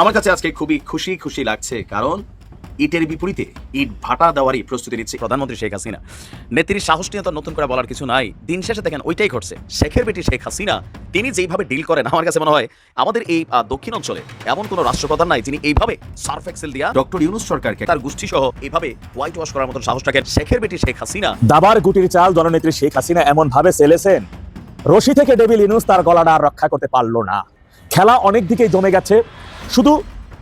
আমার কাছে আজকে খুবই খুশি খুশি লাগছে কারণ ইটের বিপরীতে ইট ভাটা দেওয়ারই প্রস্তুতি নিচ্ছে প্রধানমন্ত্রী শেখ হাসিনা। নেত্রীর সাহস নিয়ে তো নতুন করে বলার কিছু নাই। দিন শেষে দেখেন ওইটাই ঘটছে। শেখের বেটি শেখ হাসিনা তিনি যেইভাবে ডিল করেন আমার কাছে মনে হয় আমাদের এই দক্ষিণ অঞ্চলে এমন কোনো রাষ্ট্রপ্রধান নাই যিনি এইভাবে সার্ফ এক্সেল দিয়া ডক্টর ইউনুস সরকারকে তার গোষ্ঠী সহ এইভাবে হোয়াইট ওয়াশ করার মতন সাহস রাখেন শেখের বেটি শেখ হাসিনা। দাবার গুটির চাল জননেত্রী শেখ হাসিনা এমন ভাবে সেলেছেন। রশি থেকে ডেভিল ইনুস তার গলাটা আর রক্ষা করতে পারল না। খেলা অনেক দিকেই জমে গেছে। শুধু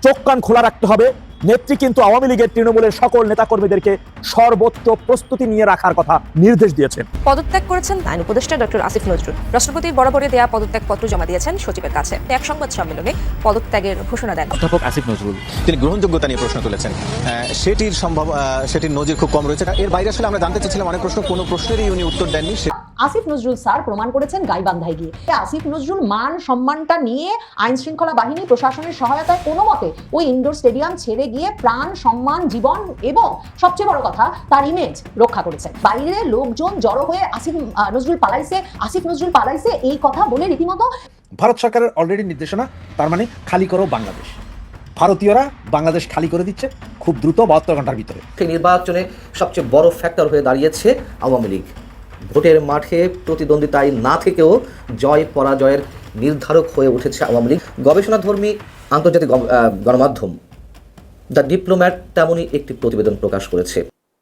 চোখ কান খোলা রাখতে হবে। নেত্রী কিন্তু আওয়ামী লীগের তৃণমূলের সকল নেতাকর্মীদেরকে সর্বোচ্চ প্রস্তুতি নিয়ে রাখার কথা নির্দেশ দিয়েছেন পদত্যাগ করেছেন আইন উপদেষ্টা ডক্টর আসিফ নজরুল। রাষ্ট্রপতির বরাবরে দেয়া পদত্যাগপত্র জমা দিয়েছেন সচিবের কাছে। এক সংবাদ সম্মেলনে পদত্যাগের ঘোষণা দেন। অধ্যাপক আসিফ নজরুল তিনি গ্রহণযোগ্যতা নিয়ে প্রশ্ন তুলেছেন। আহ, সেটির সম্ভব আহ, সেটির নজির খুব কম রয়েছে। এর বাইরে আসলে আমরা জানতে চাচ্ছিলাম অনেক প্রশ্ন কোনো প্রশ্নেরই উনি উত্তর দেননি। আসিফ নজরুল স্যার প্রমাণ করেছেন গাইবান্ধায় গিয়ে। আসিফ নজরুল মান সম্মানটা নিয়ে আইন শৃঙ্খলা বাহিনী প্রশাসনের সহায়তায় কোনো মতে ওই ইনডোর স্টেডিয়াম ছেড়ে গিয়ে প্রাণ সম্মান জীবন এবং সবচেয়ে বড় কথা তার ইমেজ রক্ষা করেছেন বাইরে লোকজন জড়ো হয়ে আসিফ নজরুল পালাইছে আসিফ নজরুল পালাইছে এই কথা বলে রীতিমতো ভারত সরকারের অলরেডি নির্দেশনা তার মানে খালি করো বাংলাদেশ। ভারতীয়রা বাংলাদেশ খালি করে দিচ্ছে খুব দ্রুত বাহাত্তর ঘণ্টার ভিতরে। সেই নির্বাচনে সবচেয়ে বড় ফ্যাক্টর হয়ে দাঁড়িয়েছে আওয়ামী লীগ। ভোটের মাঠে প্রতিদ্বন্দ্বিতায় না থেকেও জয় পরাজয়ের নির্ধারক হয়ে উঠেছে আওয়ামী লীগ। গবেষণাধর্মী আন্তর্জাতিক গণমাধ্যম দ্য ডিপ্লোম্যাট তেমনই একটি প্রতিবেদন প্রকাশ করেছে।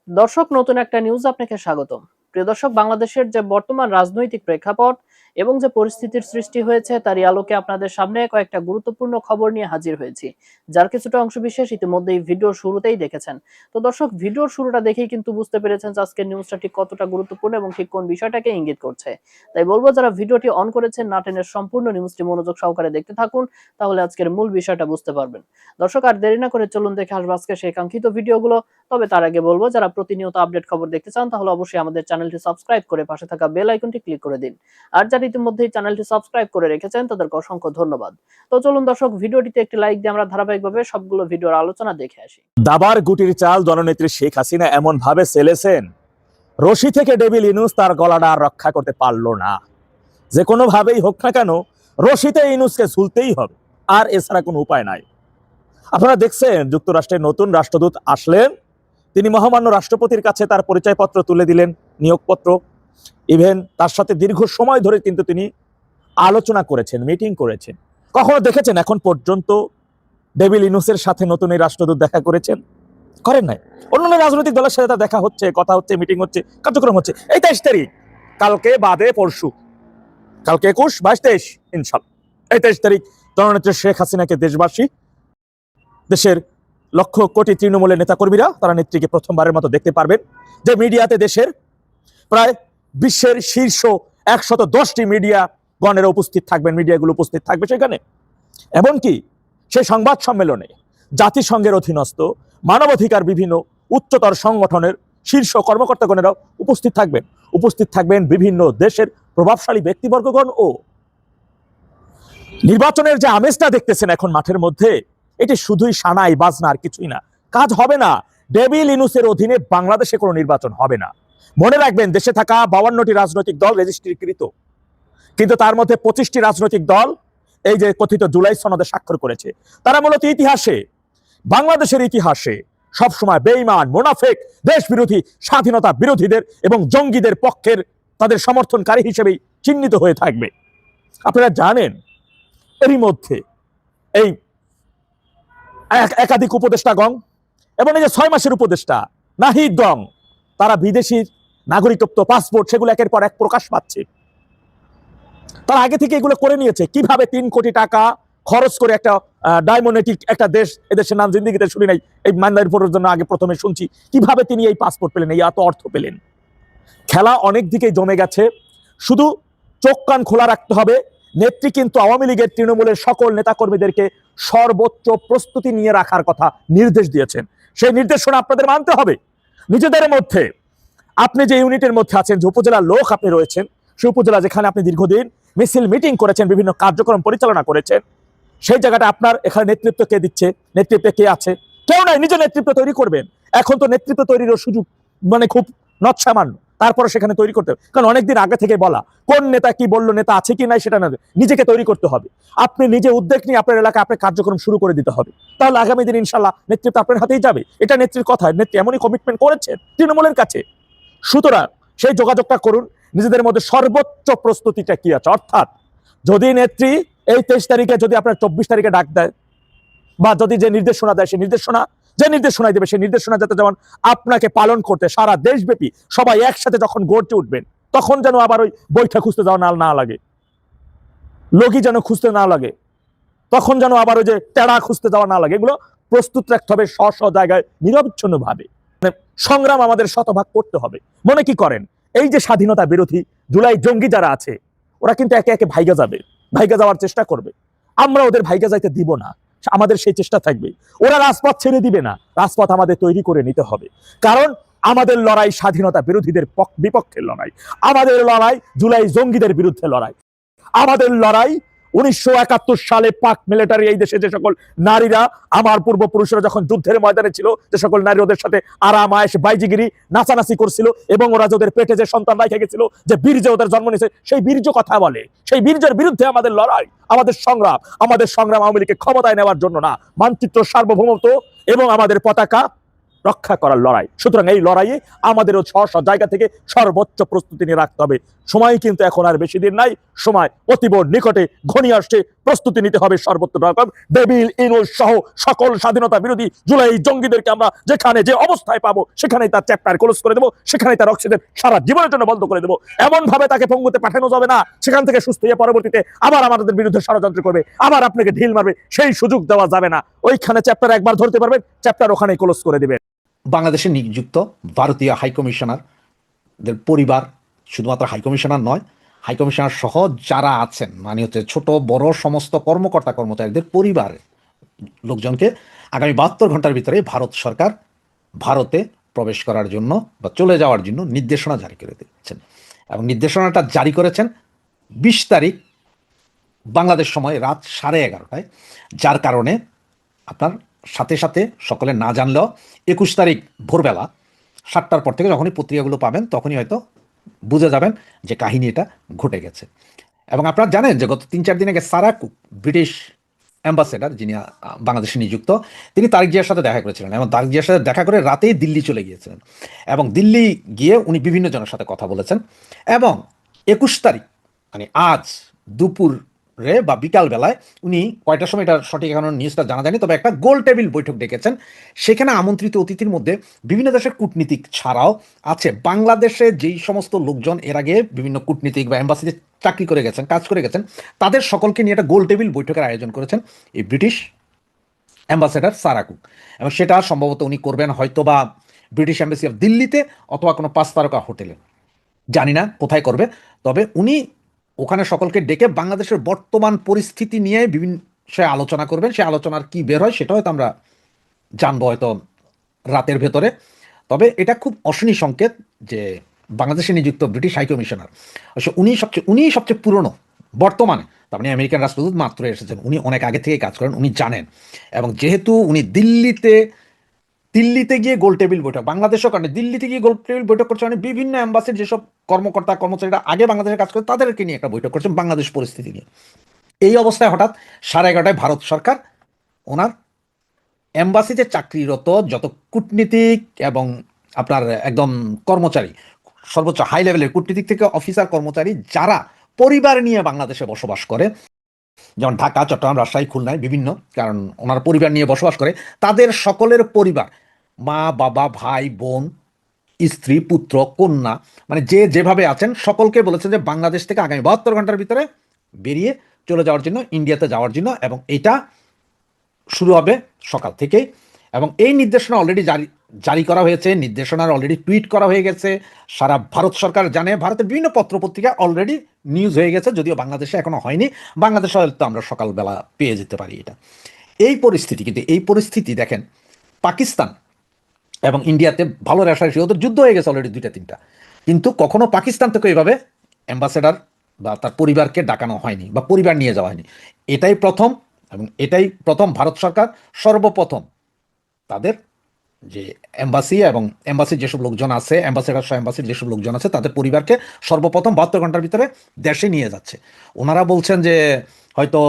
দর্শক, নতুন একটা নিউজ আপনাকে স্বাগতম। প্রিয় দর্শক, বাংলাদেশের যে বর্তমান রাজনৈতিক প্রেক্ষাপট এবং যে পরিস্থিতির সৃষ্টি হয়েছে, তারই আলোকে আপনাদের সামনে কয়েকটা গুরুত্বপূর্ণ খবর নিয়ে হাজির হয়েছি, যার কিছুটা অংশ বিশেষ ইতিমধ্যেই ভিডিওর শুরুতেই দেখেছেন। তো দর্শক, ভিডিওর শুরুটা দেখেই কিন্তু বুঝতে পেরেছেন যে আজকের নিউজটা ঠিক কতটা গুরুত্বপূর্ণ এবং ঠিক কোন বিষয়টাকে ইঙ্গিত করছে। তাই বলব, যারা ভিডিওটি অন করেছেন নাটেনের সম্পূর্ণ নিউজটি মনোযোগ সহকারে দেখতে থাকুন, তাহলে আজকের মূল বিষয়টা বুঝতে পারবেন। দর্শক, আর দেরি না করে চলুন দেখে আসব আজকে সেই কাঙ্ক্ষিত ভিডিওগুলো। তবে তার আগে বলব, যারা প্রতিনিয়ত আপডেট খবর দেখতে চান, তাহলে অবশ্যই আমাদের চ্যানেলটি সাবস্ক্রাইব করে পাশে থাকা বেল আইকনটি ক্লিক করে দিন। আর যারা ইতিমধ্যেই চ্যানেলটি সাবস্ক্রাইব করে রেখেছেন, তাদেরকে অসংখ্য ধন্যবাদ। তো চলুন দর্শক, ভিডিওটিতে একটি লাইক দিয়ে আমরা ধারাবাহিকভাবে সবগুলো ভিডিওর আলোচনা দেখে আসি। দাবার গুটির চাল জননেত্রী শেখ হাসিনা এমন ভাবে সেলেছেন? রশি থেকে ডেভিল ইনুস তার গলাটা আর রক্ষা করতে পারল না। যে কোনো ভাবেই হোক না কেন, রশিতে ইনুসকে ঝুলতেই হবে, আর এছাড়া কোনো উপায় নাই। আপনারা দেখছেন, যুক্তরাষ্ট্রের নতুন রাষ্ট্রদূত আসলেন। তিনি মহামান্য রাষ্ট্রপতির কাছে তার পরিচয়পত্র তুলে দিলেন, নিয়োগপত্র। ইভেন তার সাথে দীর্ঘ সময় ধরে কিন্তু তিনি আলোচনা করেছেন মিটিং করেছেন। কখনো দেখেছেন এখন পর্যন্ত ডেভিল ইনুসের সাথে নতুন এই রাষ্ট্রদূত দেখা করেছেন? করেন নাই। অন্যান্য রাজনৈতিক দলের সাথে দেখা হচ্ছে, কথা হচ্ছে মিটিং হচ্ছে, কার্যক্রম হচ্ছে। এই তেইশ তারিখ, কালকে, বাদে, পরশু। কালকে একুশ, বাইশ, তেইশ ইনশাল এই তেইশ তারিখ, জননেত্রী শেখ হাসিনাকে দেশবাসী, দেশের লক্ষ কোটি তৃণমূলের নেতাকর্মীরা, তারা নেত্রীকে প্রথমবারের মতো দেখতে পারবেন। যে মিডিয়াতে দেশের প্রায় বিশ্বের শীর্ষ একশত দশটি মিডিয়া গণেরা উপস্থিত থাকবেন মিডিয়াগুলো উপস্থিত থাকবে সেখানে। এমনকি সেই সংবাদ সম্মেলনে জাতিসংঘের অধীনস্থ মানবাধিকার বিভিন্ন উচ্চতর সংগঠনের শীর্ষ কর্মকর্তাগণেরাও উপস্থিত থাকবেন। উপস্থিত থাকবেন বিভিন্ন দেশের প্রভাবশালী ব্যক্তিবর্গগণ ও নির্বাচনের যে আমেজটা দেখতেছেন এখন মাঠের মধ্যে, এটি শুধুই সানাই বাজনা আর কিছুই না। কাজ হবে না। ডেভিল ইনুসের অধীনে বাংলাদেশে কোনো নির্বাচন হবে না। মনে রাখবেন, দেশে থাকা বাউান্নটি রাজনৈতিক দল রেজিস্ট্রিকৃত। কিন্তু তার মধ্যে পঁচিশটি রাজনৈতিক দল এই যে কথিত জুলাই সনদে স্বাক্ষর করেছে। তারা মূলত ইতিহাসে, বাংলাদেশের ইতিহাসে সবসময় বেইমান মোনাফেক দেশ বিরোধী স্বাধীনতা বিরোধীদের এবং জঙ্গিদের পক্ষের তাদের সমর্থনকারী হিসেবেই চিহ্নিত হয়ে থাকবে। আপনারা জানেন, এরই মধ্যে এই একাধিক উপদেষ্টা গং এবং এই যে ছয় মাসের উপদেষ্টা, নাহিদ গং তারা বিদেশির নাগরিকত্ব পাসপোর্ট সেগুলো একের পর এক প্রকাশ পাচ্ছে। তারা আগে থেকে এগুলো করে নিয়েছে। কীভাবে তিন কোটি টাকা খরচ করে একটা ডায়মোনেটিক একটা দেশ, এদেশের নাম জিন্দিগিতে শুনি নাই, এই মান্দারিপুরের জন্য আগে প্রথমে শুনছি। কীভাবে তিনি এই পাসপোর্ট পেলেন? এই এত অর্থ পেলেন। খেলা অনেক দিকেই জমে গেছে। শুধু চোখ কান খোলা রাখতে হবে। নেত্রী কিন্তু আওয়ামী লীগের তৃণমূলের সকল নেতাকর্মীদেরকে সর্বোচ্চ প্রস্তুতি নিয়ে রাখার কথা নির্দেশ দিয়েছেন। সেই নির্দেশনা আপনাদের মানতে হবে। নিজেদের মধ্যে। আপনি যে ইউনিটের মধ্যে আছেন, যে উপজেলার লোক আপনি রয়েছেন সেই উপজেলা যেখানে আপনি দীর্ঘদিন মিছিল, মিটিং করেছেন, বিভিন্ন কার্যক্রম পরিচালনা করেছেন, সেই জায়গাটা আপনার এখানে নেতৃত্ব কে দিচ্ছে, নেতৃত্বে কে আছে? কেউ নাই, নিজের নেতৃত্ব তৈরি করবেন। এখন তো নেতৃত্ব তৈরিরও সুযোগ মানে খুব নৎসামান্য। তারপরে সেখানে তৈরি করতে হবে। কারণ অনেকদিন আগে থেকে বলা, কোন নেতা কি বলল, নেতা আছে কি নাই সেটা না, নিজেকে তৈরি করতে হবে। আপনি নিজে উদ্যোগ নিয়ে আপনার এলাকায় আপনার কার্যক্রম শুরু করে দিতে হবে। তাহলে আগামী দিন ইনশাল্লাহ নেতৃত্ব আপনার হাতেই যাবে। এটা নেত্রীর কথা, নেত্রী এমনই কমিটমেন্ট করেছেন তৃণমূলের কাছে। সুতরাং সেই যোগাযোগটা করুন। নিজেদের মধ্যে সর্বোচ্চ প্রস্তুতিটা কি আছে? অর্থাৎ যদি নেত্রী এই তেইশ তারিখে যদি আপনার চব্বিশ তারিখে ডাক দেয়, বা যদি যে নির্দেশনা দেয়, সেই নির্দেশনা যে নির্দেশনায় দেবে, সেই নির্দেশনা যাতে যেমন আপনাকে পালন করতে, সারা দেশব্যাপী সবাই একসাথে যখন গড়তে উঠবেন, তখন যেন আবার ওই বৈঠা খুঁজতে যাওয়া না না লাগে। লগি যেন খুঁজতে না লাগে, তখন যেন আবার ওই যে টেড়া খুঁজতে যাওয়া না লাগে, এগুলো প্রস্তুত রাখতে হবে স্ব স্ব জায়গায় নিরবিচ্ছিন্ন ভাবে মানে সংগ্রাম আমাদের শতভাগ করতে হবে। মনে কি করেন? এই যে স্বাধীনতা বিরোধী জুলাই জঙ্গি যারা আছে, ওরা কিন্তু একে একে ভাইগা যাবে, ভাইগা যাওয়ার চেষ্টা করবে। আমরা ওদের ভাইগা যাইতে দিব না। আমাদের সেই চেষ্টা থাকবে। ওরা রাজপথ ছেড়ে দিবে না, রাজপথ আমাদের তৈরি করে নিতে হবে। কারণ আমাদের লড়াই স্বাধীনতা বিরোধীদের বিপক্ষের বিপক্ষে লড়াই। আমাদের লড়াই জুলাই জঙ্গিদের বিরুদ্ধে লড়াই। আমাদের লড়াই উনিশশো একাত্তর সালে পাক মিলিটারি এই দেশে যে সকল নারীরা, আমার পূর্বপুরুষরা যখন যুদ্ধের ময়দানে ছিল, যে সকল নারী ওদের সাথে আরাম আয়েস বাইজিগিরি নাচানাচি করছিল এবং ওরা যে ওদের পেটে যে সন্তান রেখে গেছিল, যে বীর্যে ওদের জন্ম নিয়েছে, সেই বীর্য কথা বলে। সেই বীর্যের বিরুদ্ধে আমাদের লড়াই, আমাদের সংগ্রাম আমাদের সংগ্রাম আওয়ামী লীগকে ক্ষমতায় নেওয়ার জন্য না। মানচিত্র সার্বভৌমত্ব এবং আমাদের পতাকা রক্ষা করার লড়াই। সুতরাং এই লড়াইয়ে আমাদেরও ছ ছ জায়গা থেকে সর্বোচ্চ প্রস্তুতি নিয়ে রাখতে হবে। সময় কিন্তু এখন আর বেশি দিন নাই। সময় অতীব নিকটে ঘনিয়ে আসছে। প্রস্তুতি নিতে হবে সর্বোচ্চ রকম। ডেবিল সহ সকল স্বাধীনতা বিরোধী জুলাই জঙ্গিদেরকে আমরা যেখানে যে অবস্থায় পাবো, সেখানেই তার চ্যাপ্টার ক্লোজ করে দেবো। সেখানেই তার অক্সিজেন সারা জীবনের জন্য বন্ধ করে দেবো। এমন ভাবে তাকে পঙ্গুতে পাঠানো যাবে না। সেখান থেকে সুস্থ হয়ে পরবর্তীতে আবার আমাদের বিরুদ্ধে ষড়যন্ত্র করবে। আবার আপনাকে ঢিল মারবে। সেই সুযোগ দেওয়া যাবে না। ওইখানে চ্যাপ্টার একবার ধরতে পারবেন। চ্যাপ্টার ওখানে ক্লোজ করে দিবে। বাংলাদেশে নিযুক্ত ভারতীয় হাইকমিশনারদের পরিবার শুধুমাত্র হাইকমিশনার নয় হাইকমিশনার সহ যারা আছেন মানে হচ্ছে ছোট, বড় সমস্ত কর্মকর্তা কর্মচারীদের পরিবার লোকজনকে আগামী বাহাত্তর ঘণ্টার ভিতরে ভারত সরকার ভারতে প্রবেশ করার জন্য বা চলে যাওয়ার জন্য নির্দেশনা জারি করে দিচ্ছেন এবং নির্দেশনাটা জারি করেছেন বিশ তারিখ বাংলাদেশ সময় রাত সাড়ে এগারোটায়, যার কারণে আপনার সাথে সাথে সকলে না জানলেও একুশ তারিখ ভোরবেলা সাতটার পর থেকে যখনই পত্রিকাগুলো পাবেন, তখনই হয়তো বুঝে যাবেন যে কাহিনী এটা ঘটে গেছে। এবং আপনারা জানেন যে গত তিন চার দিন আগে সারা ব্রিটিশ অ্যাম্বাসেডার যিনি বাংলাদেশে নিযুক্ত, তিনি তারিক জিয়ার সাথে দেখা করেছিলেন এবং তারিক জিয়ার সাথে দেখা করে রাতেই দিল্লি চলে গিয়েছিলেন। এবং দিল্লি গিয়ে উনি বিভিন্ন জনের সাথে কথা বলেছেন। এবং একুশ তারিখ মানে আজ দুপুরে বা বিকাল বেলায় উনি কয়টার সময় এটা সঠিক এখন নিউজটা জানা যায়নি, তবে একটা গোল টেবিল বৈঠক ডেকেছেন। সেখানে আমন্ত্রিত অতিথির মধ্যে বিভিন্ন দেশের কূটনীতিক ছাড়াও আছে। বাংলাদেশে যেই সমস্ত লোকজন এর আগে বিভিন্ন কূটনীতিক বা এম্বাসিতে চাকরি করে গেছেন, কাজ করে গেছেন, তাদের সকলকে নিয়ে একটা গোল টেবিল বৈঠকের আয়োজন করেছেন এই ব্রিটিশ অ্যাম্বাসেডার সারাকুক এবং সেটা সম্ভবত উনি করবেন হয়তো বা ব্রিটিশ অ্যাম্বাসি অফ দিল্লিতে অথবা কোনো পাঁচ তারকা হোটেলে। জানি না কোথায় করবে, তবে উনি ওখানে সকলকে ডেকে বাংলাদেশের বর্তমান পরিস্থিতি নিয়ে বিভিন্ন সে আলোচনা করবেন। সে আলোচনার কি বের হয় সেটা হয়তো আমরা জানব হয়তো রাতের ভেতরে। তবে এটা খুব অশনি সংকেত যে বাংলাদেশে নিযুক্ত ব্রিটিশ হাই কমিশনার অবশ্য উনি সবচেয়ে উনি সবচেয়ে পুরনো, বর্তমানে। তার মানে আমেরিকান রাষ্ট্রদূত মাত্র এসেছেন। উনি অনেক আগে থেকে কাজ করেন, উনি জানেন। এবং যেহেতু উনি দিল্লিতে দিল্লিতে গিয়ে গোল টেবিল বৈঠক। বাংলাদেশও কারণে দিল্লিতে গিয়ে গোল টেবিল বৈঠক করছে মানে বিভিন্ন অ্যাম্বাসির যেসব কর্মকর্তা, কর্মচারীরা আগে বাংলাদেশে কাজ করে, তাদেরকে নিয়ে একটা বৈঠক করছেন বাংলাদেশ পরিস্থিতি নিয়ে। এই অবস্থায় হঠাৎ সাড়ে এগারোটায় ভারত সরকার ওনার এম্বাসিতে চাকরিরত যত কূটনীতিক এবং আপনার একদম কর্মচারী, সর্বোচ্চ হাই লেভেলের কূটনীতিক থেকে অফিসার কর্মচারী যারা পরিবার নিয়ে বাংলাদেশে বসবাস করে, যেমন ঢাকা, চট্টগ্রাম, রাজশাহী, খুলনায় বিভিন্ন, কারণ ওনার পরিবার নিয়ে বসবাস করে, তাদের সকলের পরিবার মা, বাবা, ভাই, বোন, স্ত্রী, পুত্র, কন্যা মানে যে যেভাবে আছেন, সকলকে বলেছেন যে বাংলাদেশ থেকে আগামী বাহাত্তর ঘণ্টার ভিতরে বেরিয়ে চলে যাওয়ার জন্য, ইন্ডিয়াতে যাওয়ার জন্য, এবং এটা শুরু হবে সকাল থেকেই। এবং এই নির্দেশনা অলরেডি জারি জারি করা হয়েছে, নির্দেশনার অলরেডি টুইট করা হয়ে গেছে। সারা ভারত সরকার জানে, ভারতের বিভিন্ন পত্রপত্রিকা অলরেডি নিউজ হয়ে গেছে, যদিও বাংলাদেশে এখনও হয়নি। বাংলাদেশে হয়তো আমরা সকালবেলা পেয়ে যেতে পারি এটা। এই পরিস্থিতি, কিন্তু এই পরিস্থিতি দেখেন, পাকিস্তান এবং ইন্ডিয়াতে ভালো রেশারেশি ওদের যুদ্ধ হয়ে গেছে অলরেডি দুইটা, তিনটা। কিন্তু কখনো পাকিস্তান থেকে এভাবে অ্যাম্বাসেডার বা তার পরিবারকে ডাকানো হয়নি বা পরিবার নিয়ে যাওয়া হয়নি। এটাই প্রথম এবং এটাই প্রথম ভারত সরকার সর্বপ্রথম তাদের যে এম্বাসি এবং এম্বাসির যেসব লোকজন আছে অ্যাম্বাসেডার সহ এম্বাসির যেসব লোকজন আছে, তাদের পরিবারকে সর্বপ্রথম বাহাত্তর ঘণ্টার ভিতরে দেশে নিয়ে যাচ্ছে। ওনারা বলছেন যে, হয়তো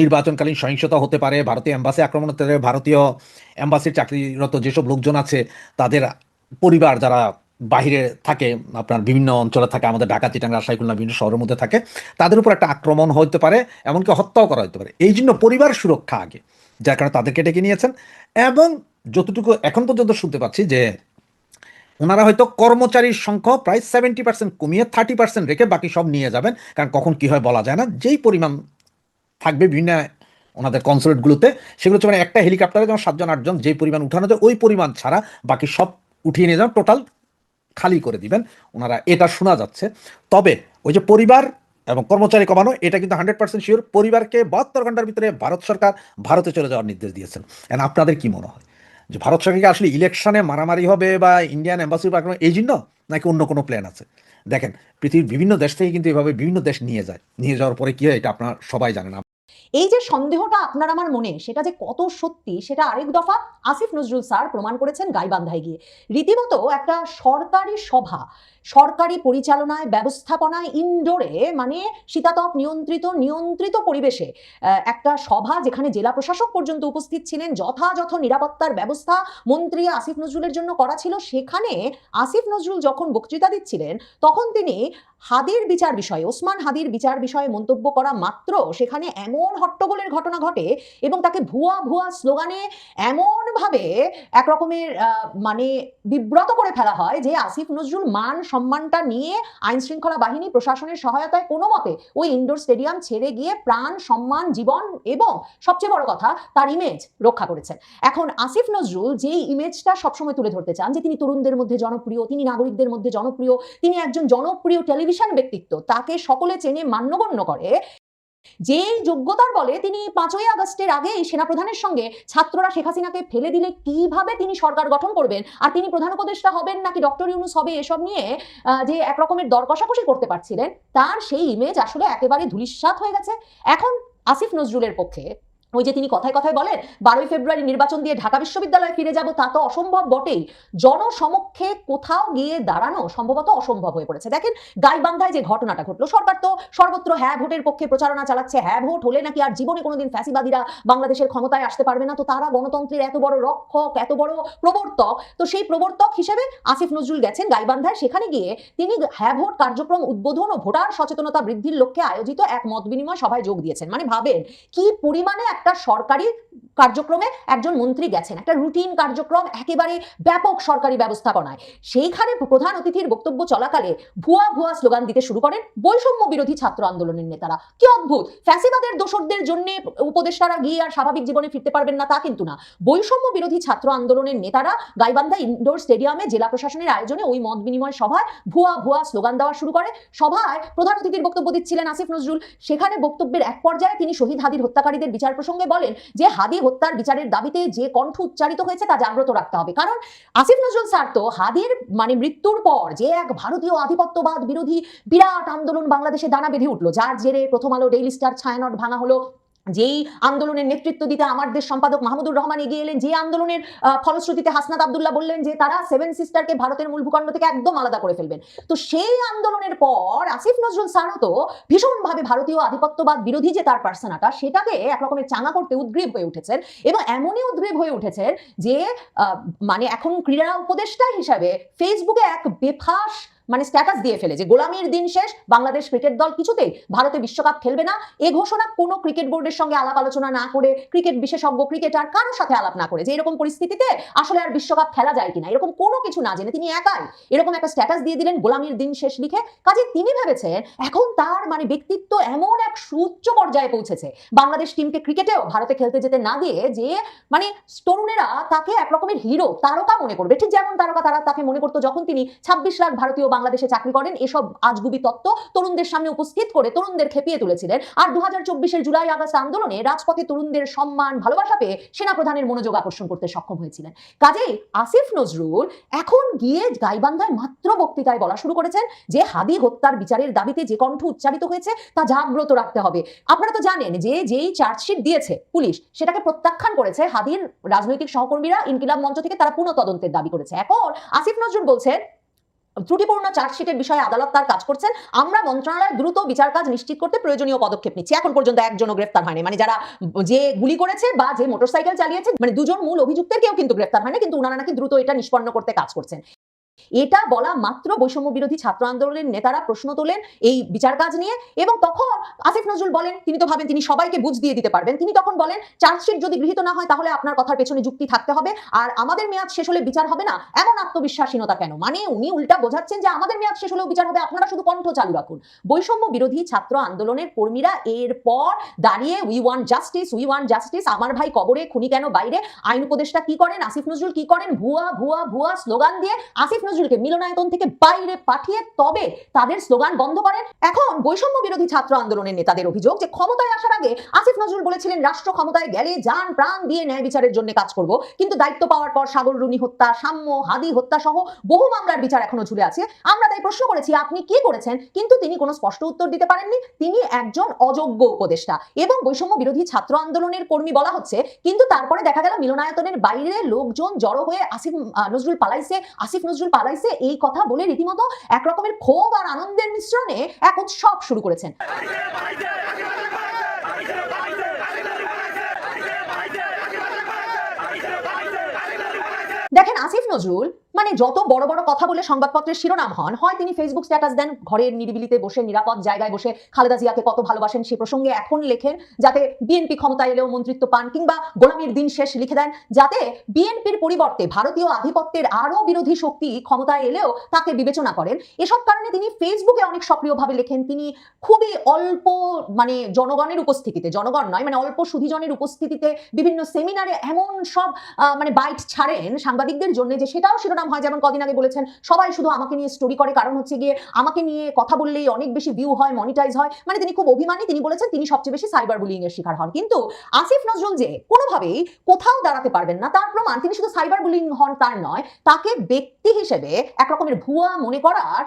নির্বাচনকালীন সহিংসতা হতে পারে, ভারতীয় এম্বাসি আক্রমণ হতে পারে ভারতীয় এম্বাসির চাকরিরত যেসব লোকজন আছে, তাদের পরিবার যারা বাহিরে থাকে, আপনার বিভিন্ন অঞ্চলে থাকে, আমাদের ঢাকা, চিটাং, রাজশাহী, খুলনা, বিভিন্ন শহরের মধ্যে থাকে, তাদের উপর একটা আক্রমণ হতে পারে, এমনকি হত্যাও করা হতে পারে। এই জন্য পরিবার সুরক্ষা আগে, যার কারণে তাদেরকে ডেকে নিয়েছেন এবং যতটুকু এখন পর্যন্ত শুনতে পাচ্ছি যে ওনারা হয়তো কর্মচারীর সংখ্যা প্রায় সেভেন্টি পার্সেন্ট কমিয়ে থার্টি পার্সেন্ট রেখে বাকি সব নিয়ে যাবেন। কারণ কখন কি হয় বলা যায় না। যেই পরিমাণ থাকবে বিভিন্ন ওনাদের কনসুলেটগুলোতে সেগুলো হচ্ছে মানে একটা হেলিকপ্টারে যেমন সাতজন, আটজন যে পরিমাণ উঠানো যায়, ওই পরিমাণ ছাড়া বাকি সব উঠিয়ে নিয়ে যান টোটাল খালি করে দিবেন। ওনারা এটা শোনা যাচ্ছে। তবে ওই যে পরিবার এবং কর্মচারী কমানো, এটা কিন্তু হান্ড্রেড পার্সেন্ট শিওর পরিবারকে বাহাত্তর ঘণ্টার ভিতরে ভারত সরকার ভারতে চলে যাওয়ার নির্দেশ দিয়েছেন। আপনাদের কি মনে হয়? যে ভারত সরকারকে আসলে ইলেকশনে মারামারি হবে বা ইন্ডিয়ান অ্যাম্বাসির বা এই জন্য নাকি অন্য কোনো প্ল্যান আছে? দেখেন, পৃথিবীর বিভিন্ন দেশ থেকে কিন্তু এভাবে বিভিন্ন দেশ নিয়ে যায়। নিয়ে যাওয়ার পরে কী হয় এটা আপনারা সবাই জানেন। এই যে সন্দেহটা আপনার আমার মনে, সেটা যে কত সত্যি, সেটা আরেক দফা আসিফ নজরুল স্যার প্রমাণ করেছেন গাইবান্ধায় গিয়ে। রীতিমতো একটা সরকারি সভা, সরকারি পরিচালনায়, ব্যবস্থাপনায় ইনডোরে মানে শীতাতপ নিয়ন্ত্রিত নিয়ন্ত্রিত পরিবেশে একটা সভা যেখানে জেলা প্রশাসক পর্যন্ত উপস্থিত ছিলেন, যথাযথ নিরাপত্তার ব্যবস্থা মন্ত্রী আসিফ নজরুলের জন্য করা ছিল। সেখানে আসিফ নজরুল যখন বক্তৃতা দিচ্ছিলেন, তখন তিনি হাদির বিচার বিষয়ে ওসমান হাদির বিচার বিষয়ে মন্তব্য করা মাত্র সেখানে এমন হট্টগোলের ঘটনা ঘটে এবং তাকে ভুয়া ভুয়া স্লোগানে এমনভাবে এক রকমের আহ, মানে বিব্রত করে ফেলা হয় যে আসিফ নজরুল মান সম্মানটা নিয়ে আইন শৃঙ্খলা বাহিনী প্রশাসনের সহায়তায় কোনো মতে ওই ইনডোর স্টেডিয়াম ছেড়ে গিয়ে প্রাণ সম্মান জীবন এবং সবচেয়ে বড় কথা তার ইমেজ রক্ষা করেছেন। এখন আসিফ নজরুল যেই ইমেজটা সবসময় তুলে ধরতে চান যে তিনি তরুণদের মধ্যে জনপ্রিয় তিনি নাগরিকদের মধ্যে জনপ্রিয় তিনি একজন জনপ্রিয় টেলিভিশন ব্যক্তিত্ব। তাকে সকলে চেনে মান্যগণ্য করে। যে যোগ্যতার বলে তিনি পাঁচই আগস্টের আগে এই সেনাপ্রধানের সঙ্গে ছাত্ররা শেখ হাসিনাকে ফেলে দিলে কীভাবে তিনি সরকার গঠন করবেন? আর তিনি প্রধান উপদেষ্টা হবেন নাকি ডক্টর ইউনুস হবে এসব নিয়ে যে এক রকমের দর কষাকষি করতে পারছিলেন, তার সেই ইমেজ আসলে একেবারে ধূলিসাৎ হয়ে গেছে। এখন আসিফ নজরুলের পক্ষে ওই যে তিনি কথায় কথায় বলেন, বারোই ফেব্রুয়ারি নির্বাচন দিয়ে ঢাকা বিশ্ববিদ্যালয়ে ফিরে যাব, তা তো অসম্ভব বটেই। জনসমক্ষে কোথাও গিয়ে দাঁড়ানো সম্ভবত অসম্ভব হয়ে পড়েছে। দেখেন, গাইবান্ধায় যে ঘটনাটা ঘটলো, সরকার তো সর্বত্র হ্যাঁ ভোটের পক্ষে প্রচারণা চালাচ্ছে হ্যাঁ ভোট হলে নাকি আর জীবনে কোনোদিন ফ্যাসিবাদীরা বাংলাদেশের ক্ষমতায় আসতে পারবে না, তো তারা গণতন্ত্রের এত বড় রক্ষক, এত বড় প্রবর্তক, তো সেই প্রবর্তক হিসেবে আসিফ নজরুল গেছেন গাইবান্ধায়। সেখানে গিয়ে তিনি হ্যাঁ ভোট কার্যক্রম উদ্বোধন ও ভোটার সচেতনতা বৃদ্ধির লক্ষ্যে আয়োজিত এক মত বিনিময় সভায় যোগ দিয়েছেন। মানে ভাবেন, কি পরিমাণে একটা সরকারি কার্যক্রমে একজন মন্ত্রী গেছেন, একটা রুটিন কার্যক্রম একেবারে ব্যাপক সরকারি ব্যবস্থাপনায়। সেইখানে প্রধান অতিথির বক্তব্য চলাকালে ভুয়া ভুয়া স্লোগান দিতে শুরু করেন বৈষম্য বিরোধী ছাত্র আন্দোলনের নেতারা। কি অদ্ভুত! ফ্যাসিবাদের দোসরদের জন্য উপদেষ্টারা গিয়ে আর স্বাভাবিক জীবনে ফিরতে পারবেন না তা কিন্তু না। বৈষম্য বিরোধী ছাত্র আন্দোলনের নেতারা গাইবান্ধা ইনডোর স্টেডিয়ামে জেলা প্রশাসনের আয়োজনে ওই মত বিনিময় সভায় ভুয়া ভুয়া স্লোগান দেওয়া শুরু করে। সভায় প্রধান অতিথির বক্তব্য দিচ্ছিলেন আসিফ নজরুল। সেখানে বক্তব্যের এক পর্যায়ে তিনি শহীদ হাদির হত্যাকারীদের বিচার প্রসঙ্গে বলেন যে হাদি হত্যার বিচারের দাবিতে যে কণ্ঠ উচ্চারিত হয়েছে তা জাগ্রত রাখতে হবে। কারণ আসিফ নজরুল স্যার তো হাদির মানে মৃত্যুর পর যে এক ভারতীয় আধিপত্যবাদ বিরোধী বিরাট আন্দোলন বাংলাদেশে দানা বেঁধে উঠল। যার জেরে প্রথম আলো ডেইলি স্টার ছায়ানট ভাঙা হলো। যেই আন্দোলনের নেতৃত্ব দিতে আমার দেশ সম্পাদক মাহমুদুর রহমান এগিয়ে এলেন, যে আন্দোলনের ফলশ্রুতিতে হাসনাত আবদুল্লাহ বললেন যে তারা সেভেন সিস্টারকে ভারতের মূল ভূখণ্ড থেকে একদম আলাদা করে ফেলবেন। তো সেই আন্দোলনের পর আসিফ নজরুল স্যারও তো ভীষণভাবে ভারতীয় আধিপত্যবাদ বিরোধী যে তার পার্সোনাটা, সেটাকে এক রকমের চাঙা করতে উদ্গ্রীব হয়ে উঠেছেন এবং এমনই উদ্গ্রীব হয়ে উঠেছেন যে মানে এখন ক্রীড়া উপদেষ্টা হিসাবে ফেসবুকে এক বেফাস মানে স্ট্যাটাস দিয়ে ফেলে যে গোলামির দিন শেষ, বাংলাদেশ ক্রিকেট দল কিছুতেই ভারতে বিশ্বকাপ খেলবে না। এ ঘোষণা কোনো ক্রিকেট বোর্ডের সঙ্গে আলাপ আলোচনা না করে ক্রিকেট বিশেষজ্ঞ ক্রিকেটার কারোর সাথে আলাপ না করে যে এরকম পরিস্থিতিতে আসলে আর বিশ্বকাপ খেলা যায় কিনা। এরকম কোনো কিছু না জেনে তিনি একাই এরকম একটা স্ট্যাটাস দিয়ে দিলেন গোলামির দিন শেষ লিখে। কাজে তিনি ভেবেছেন এখন তার মানে ব্যক্তিত্ব এমন এক সুচ্চ পর্যায়ে পৌঁছেছে। বাংলাদেশ টিমকে ক্রিকেটেও ভারতে খেলতে যেতে না দিয়ে যে মানে তরুণেরা তাকে এক রকমের হিরো তারকা মনে করবে। ঠিক যেমন তারকা তারা তাকে মনে করতো যখন তিনি ছাব্বিশ লাখ ভারতীয় বাংলাদেশে চাকরি করেন, এসব আজগুবি তত্ত্ব তরুণদের সামনে উপস্থিত করে তরুণদের খেপিয়ে তুলেছিলেন। আর দু হাজার জুলাই আগস্ট আন্দোলনে রাজপথে তরুণদের সম্মান, ভালোবাসা পেয়ে সেনাপ্রধানের মনোযোগ আকর্ষণ করতে সক্ষম হয়েছিলেন। কাজেই আসিফ নজরুল এখন গিয়ে গাইবান্ধায় মাত্র বক্তৃতায় বলা শুরু করেছেন যে হাদি হত্যার বিচারের দাবিতে যে কণ্ঠ উচ্চারিত হয়েছে তা জাগ্রত রাখতে হবে। আপনারা তো জানেন যে যেই চার্জশিট দিয়েছে পুলিশ, সেটাকে প্রত্যাখ্যান করেছে হাদির রাজনৈতিক সহকর্মীরা, ইনকিলাব মঞ্চ থেকে তারা পুনঃ তদন্তের দাবি করেছে। এখন আসিফ নজরুল বলছেন ত্রুটিপূর্ণ চার্জশিটের বিষয়ে আদালত তার কাজ করছেন। আমরা মন্ত্রণালয় দ্রুত বিচার কাজ নিশ্চিত করতে প্রয়োজনীয় পদক্ষেপ নিচ্ছি। এখন পর্যন্ত একজনও গ্রেফতার হয়নি। মানে যারা যে গুলি করেছে বা যে মোটরসাইকেল চালিয়েছে মানে দুজন মূল অভিযুক্তের কেউ কিন্তু গ্রেফতার হয়নি, কিন্তু ওনারা নাকি দ্রুত এটা নিষ্পন্ন করতে কাজ করছেন। এটা বলা মাত্র বৈষম্য বিরোধী ছাত্র আন্দোলনের নেতারা প্রশ্ন তোলেন এই বিচার কাজ নিয়ে এবং তখন আসিফ নজরুল বলেন, তিনি তো ভাবেন তিনি সবাইকে বুঝ দিয়ে দিতে পারবেন। তিনি তখন বলেন, চার্জশিট যদি গৃহীত না হয় তাহলে আপনার কথার পেছনে যুক্তি থাকতে হবে আর আমাদের মেয়াদ শেষ হলে বিচার হবে না। এমন আত্মবিশ্বাসীনতা কেন? মানে উনি উল্টা বোঝাচ্ছেন যে আমাদের মেয়াদ শেষ হলেও বিচার হবে, আপনারা শুধু কণ্ঠ চালু রাখুন। বৈষম্য বিরোধী ছাত্র আন্দোলনের কর্মীরা এরপর দাঁড়িয়ে we want justice we want justice আমার ভাই কবরে, খুনি কেন বাইরে? আইন উপদেষ্টা কি করেন? আসিফ নজরুল কি করেন? ভুয়া ভুয়া ভুয়া স্লোগান দিয়ে আসিফ নজরুলকে মিলনায়তন থেকে বাইরে পাঠিয়ে তবে তাদের স্লোগান বন্ধ করেন। এখন বৈষম্য বিরোধী ছাত্র আন্দোলনের নেতাদের অভিযোগ যে ক্ষমতায় আসার আগে আসিফ নজরুল বলেছিলেন, রাষ্ট্র ক্ষমতায় গেলে যান প্রাণ দিয়ে ন্যায় বিচারের জন্য কাজ করব। কিন্তু দায়িত্ব পাওয়ার পর সাগর রুনি হত্যা, সাম্য, হাদি হত্যা সহ বহু মামলার বিচার এখনও ঝুলে আছে। আমরা তাই প্রশ্ন করেছি, আপনি কি করেছেন? কিন্তু তিনি কোনো স্পষ্ট উত্তর দিতে পারেননি। তিনি একজন অযোগ্য উপদেষ্টা এবং বৈষম্য বিরোধী ছাত্র আন্দোলনের কর্মী বলা হচ্ছে। কিন্তু তারপরে দেখা গেল, মিলনায়তনের বাইরে লোকজন জড়ো হয়ে আসিফ নজরুল পালাইছে। আসিফ নজরুল পালাইছে এই কথা বলে রীতিমতো একরকমের ক্ষোভ আর আনন্দের মিশ্রণে এক উৎসব শুরু করেছেন। দেখেন আসিফ নজরুল মানে যত বড় বড় কথা বলে সংবাদপত্রের শিরোনাম হন, হয় তিনি ফেসবুক স্ট্যাটাস দেন, ঘরের নিরিবিলিতে বসে, নিরাপদ জায়গায় বসে খালেদা জিয়াকে কত ভালোবাসেন সে প্রসঙ্গে এখন লেখেন, যাতে বিএনপি ক্ষমতায় এলেও মন্ত্রিত্ব পান কিংবা গোলামীর দিন শেষ লিখে দেন, যাতে বিএনপির পরিবর্তে ভারতীয় আধিপত্যের আরও বিরোধী শক্তি ক্ষমতায় এলেও তাকে বিবেচনা করেন। এসব কারণে তিনি ফেসবুকে অনেক সক্রিয়ভাবে লেখেন, তিনি খুবই অল্প মানে জনগণের উপস্থিতিতে, জনগণ নয় মানে অল্প সুধীজনের উপস্থিতিতে বিভিন্ন সেমিনারে এমন সব মানে বাইট ছাড়েন সাংবাদিকদের জন্য যে সেটাও শিরোনাম হয়, যেমন কদিন আগে বলেছেন, সবাই শুধু আমাকে নিয়ে স্টোরি করে। কারণ হচ্ছে গিয়ে, আমাকে নিয়ে কথা বললেই অনেক বেশি ভিউ হয় মনিটাইজ হয়। মানে তিনি খুব অভিমানী, তিনি বলেছেন তিনি সবচেয়ে বেশি সাইবার বুলিং এর শিকার হন। কিন্তু আসিফ নজরুল যে কোনোভাবেই কোথাও দাঁড়াতে পারবেন না, তার প্রমাণ তিনি শুধু সাইবার বুলিং হন তার নয়, তাকে ব্যক্তি হিসেবে এক রকমের ভুয়া মনে করার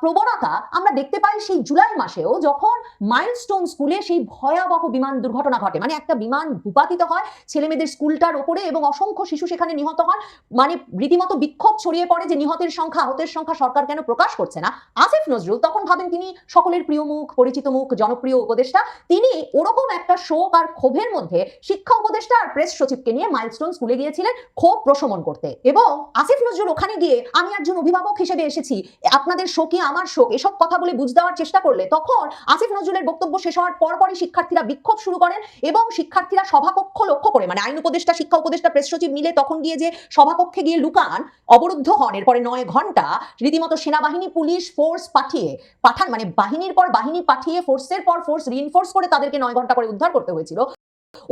প্রবণতা আমরা দেখতে পাই সেই জুলাই মাসেও যখন মাইলস্টোন স্কুলে সেই ভয়াবহ বিমান দুর্ঘটনা ঘটে। মানে একটা বিমান ভূপাতিত হয় ছেলে মেয়েদের স্কুলটার ওপরে এবং অসংখ্য শিশু সেখানে নিহত হন। মানে রীতিমতো বিক্ষোভ ছড়িয়ে পড়ে যে নিহতের সংখ্যা, আহতের সংখ্যা সরকার কেন প্রকাশ করছে না? আসিফ নজরুল তখন ভাবেন তিনি সকলের প্রিয় মুখ, পরিচিত মুখ, জনপ্রিয় উপদেষ্টা। তিনি ওরকম একটা শোক আর ক্ষোভের মধ্যে শিক্ষা উপদেষ্টা আর প্রেস সচিবকে নিয়ে মাইলস্টোন স্কুলে গিয়েছিলেন ক্ষোভ প্রশমন করতে। এবং আসিফ নজরুল ওখানে গিয়ে, আমি একজন অভিভাবক হিসেবে এসেছি। আপনাদের শোকে আমার শোক। এসব কথা বলে বুঝ দেওয়ার চেষ্টা করলে তখন আসিফ নজরুলের বক্তব্য শেষ হওয়ার পরপরই শিক্ষার্থীরা বিক্ষোভ শুরু করেন এবং শিক্ষার্থীরা সভাকক্ষ লক্ষ্য করে। মানে আইন উপদেষ্টা, শিক্ষা উপদেষ্টা, প্রেস সচিব মিলে তখন গিয়ে যে সভাকক্ষে গিয়ে লুকান অবরুদ্ধ হন। এরপরে নয় ঘণ্টা রীতিমতো সেনাবাহিনী, পুলিশ ফোর্স পাঠিয়ে পাঠান মানে বাহিনীর পর বাহিনী পাঠিয়ে ফোর্সের পর ফোর্স রিইনফোর্স করে তাদেরকে নয় ঘণ্টা করে উদ্ধার করতে হয়েছিল।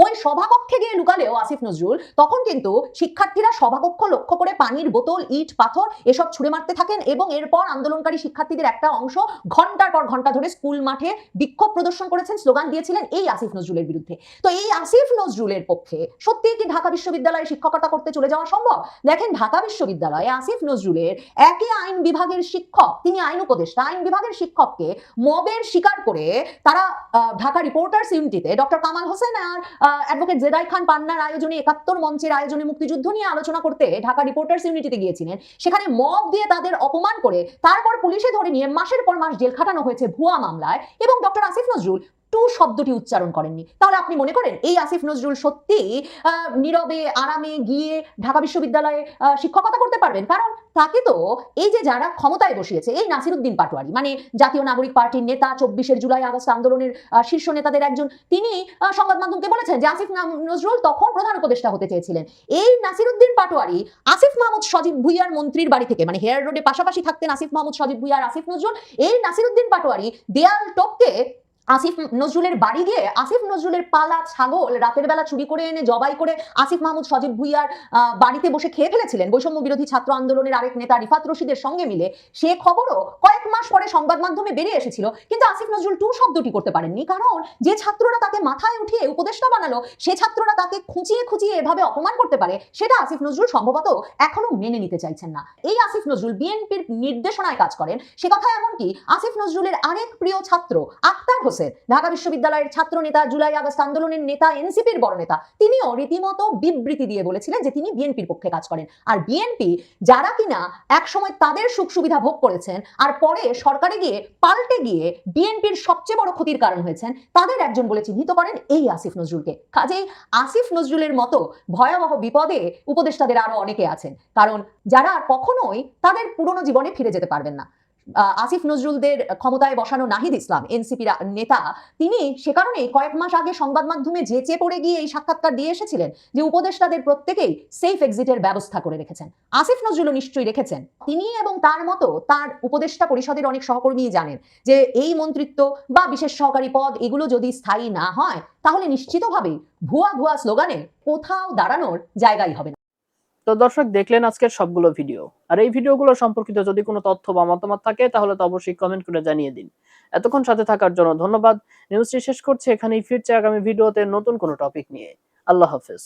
ওই সভাকক্ষে গিয়ে লুকালেও আসিফ নজরুল, তখন কিন্তু শিক্ষার্থীরা সভাকক্ষ লক্ষ্য করে পানির বোতল, ইট, পাথর এসব ছুড়ে মারতে থাকেন এবং এরপর আন্দোলনকারী শিক্ষার্থীদের একটা অংশ ঘণ্টার পর ঘণ্টা ধরে স্কুল মাঠে বিক্ষোভ প্রদর্শন করেছেন, স্লোগান দিয়েছিলেন এই আসিফ নজরুলের বিরুদ্ধে। তো এই আসিফ নজরুলের পক্ষে সত্যি কি ঢাকা বিশ্ববিদ্যালয়ে শিক্ষকতা করতে চলে যাওয়া সম্ভব? দেখেন, ঢাকা বিশ্ববিদ্যালয়ে আসিফ নজরুলের একই আইন বিভাগের শিক্ষক, তিনি আইন উপদেষ্টা, আইন বিভাগের শিক্ষককে মবের শিকার করে তারা ঢাকা রিপোর্টার্স ইউনিটিতে ডক্টর কামাল হোসেন আর অ্যাডভোকেট জেদাই খান পান্নার আয়োজনে একাত্তর মঞ্চের আয়োজনে মুক্তিযুদ্ধ নিয়ে আলোচনা করতে ঢাকা রিপোর্টার্স ইউনিটিতে গিয়েছিলেন। সেখানে মব দিয়ে তাদের অপমান করে তারপর পুলিশে ধরে নিয়ে মাসের পর মাস জেল খাটানো হয়েছে ভুয়া মামলায় এবং ডক্টর আসিফ নজরুল টু শব্দটি উচ্চারণ করেননি। তাহলে আপনি মনে করেন এই আসিফ নজরুল সত্যি নীরবে, আরামে গিয়ে ঢাকা বিশ্ববিদ্যালয়ে শিক্ষকতা করতে পারবেন? কারণ তাকে তো এই যে যারা ক্ষমতায় বসিয়েছে, এই নাসিরুদ্দিন পাটোয়ারি মানে জাতীয় নাগরিক পার্টির নেতা, চব্বিশের জুলাই আগস্ট আন্দোলনের শীর্ষ নেতাদের একজন, তিনি সংবাদ মাধ্যমকে বলেছেন যে আসিফ নজরুল তখন প্রধান উপদেষ্টা হতে চেয়েছিলেন। এই নাসিরুদ্দিন পাটোয়ারি আসিফ মাহমুদ সজীব ভুইয়ার মন্ত্রীর বাড়ি থেকে মানে হেয়ার রোডে পাশাপাশি থাকতেন আসিফ মাহমুদ সজীব ভুইয়ার আসিফ নজরুল, এই নাসিরুদ্দিন পাটোয়ারি দেয়াল টপকে আসিফ নজরুলের বাড়ি গিয়ে আসিফ নজরুলের পালা ছাগল রাতের বেলা চুরি করে এনে জবাই করে আসিফ মাহমুদ, সজীব ভুইয়ার বাড়িতে বসে খেয়ে ফেলেছিলেন। বৈষম্য বিরোধী ছাত্র আন্দোলনের আরেক নেতা রিফাত রশিদের সঙ্গে মিলে সে খবরও কয়েক মাস পরে সংবাদ মাধ্যমে বেরিয়ে এসেছিল। কিন্তু আসিফ নজরুল টু শব্দটি করতে পারেননি। কারণ যে ছাত্ররা তাকে মাথায় উঠিয়ে উপদেষ্টা বানালো, সে ছাত্ররা তাকে খুঁচিয়ে খুঁচিয়ে এভাবে অপমান করতে পারে, সেটা আসিফ নজরুল সম্ভবত এখনও মেনে নিতে চাইছেন না। এই আসিফ নজরুল বিএনপির নির্দেশনায় কাজ করেন। সে কথা এমনকি আসিফ নজরুলের আরেক প্রিয় ছাত্র আক্তার হোসেন। ঢাকা বিশ্ববিদ্যালয়ের ছাত্র নেতা জুলাই আগস্ট আন্দোলনের নেতা, এনসিপির বড় নেতা, তিনিও রীতিমতো বিবৃতি দিয়ে বলেছিলেন যে তিনি বিএনপির পক্ষে কাজ করেন। আর বিএনপি যারা কিনা একসময় তাদের সুখ সুবিধা ভোগ করেছেন, আর পরে সরকারে গিয়ে পাল্টে গিয়ে বিএনপির সবচেয়ে বড় ক্ষতির কারণ হয়েছেন, তাদের একজন বলে চিহ্নিত করেন এই আসিফ নজরুলকে। কাজেই আসিফ নজরুলের মতো ভয়াবহ বিপদে উপদেষ্টাদের আরও অনেকে আছেন। কারণ যারা আর কখনোই তাদের পুরনো জীবনে ফিরে যেতে পারবেন না। আসিফ নজরুলদের ক্ষমতায় বসানো নাহিদ ইসলাম, এনসিপির নেতা, তিনি সে কারণে কয়েক মাস আগে সংবাদ মাধ্যমে যেচে পড়ে গিয়ে এই সাক্ষাৎকার দিয়ে এসেছিলেন যে উপদেষ্টাদের প্রত্যেকেই সেফ এক্সিটের ব্যবস্থা করে রেখেছেন। আসিফ নজরুলও নিশ্চয়ই রেখেছেন। তিনি এবং তার মতো তার উপদেষ্টা পরিষদের অনেক সহকর্মী জানেন যে এই মন্ত্রিত্ব বা বিশেষ সহকারী পদ এগুলো যদি স্থায়ী না হয়, তাহলে নিশ্চিতভাবেই ভুয়া ভুয়া স্লোগানে কোথাও দাঁড়ানোর জায়গাই হবে না। তো দর্শক, দেখলেন আজকের সবগুলো ভিডিও। আর এই ভিডিওগুলো সম্পর্কিত যদি কোনো তথ্য বা মতামত থাকে, তাহলে তো অবশ্যই কমেন্ট করে জানিয়ে দিন। এতক্ষণ সাথে থাকার জন্য ধন্যবাদ। নিউজটি শেষ করছে, এখানেই ফিরছে আগামী ভিডিওতে নতুন কোনো টপিক নিয়ে। আল্লাহ হাফেজ।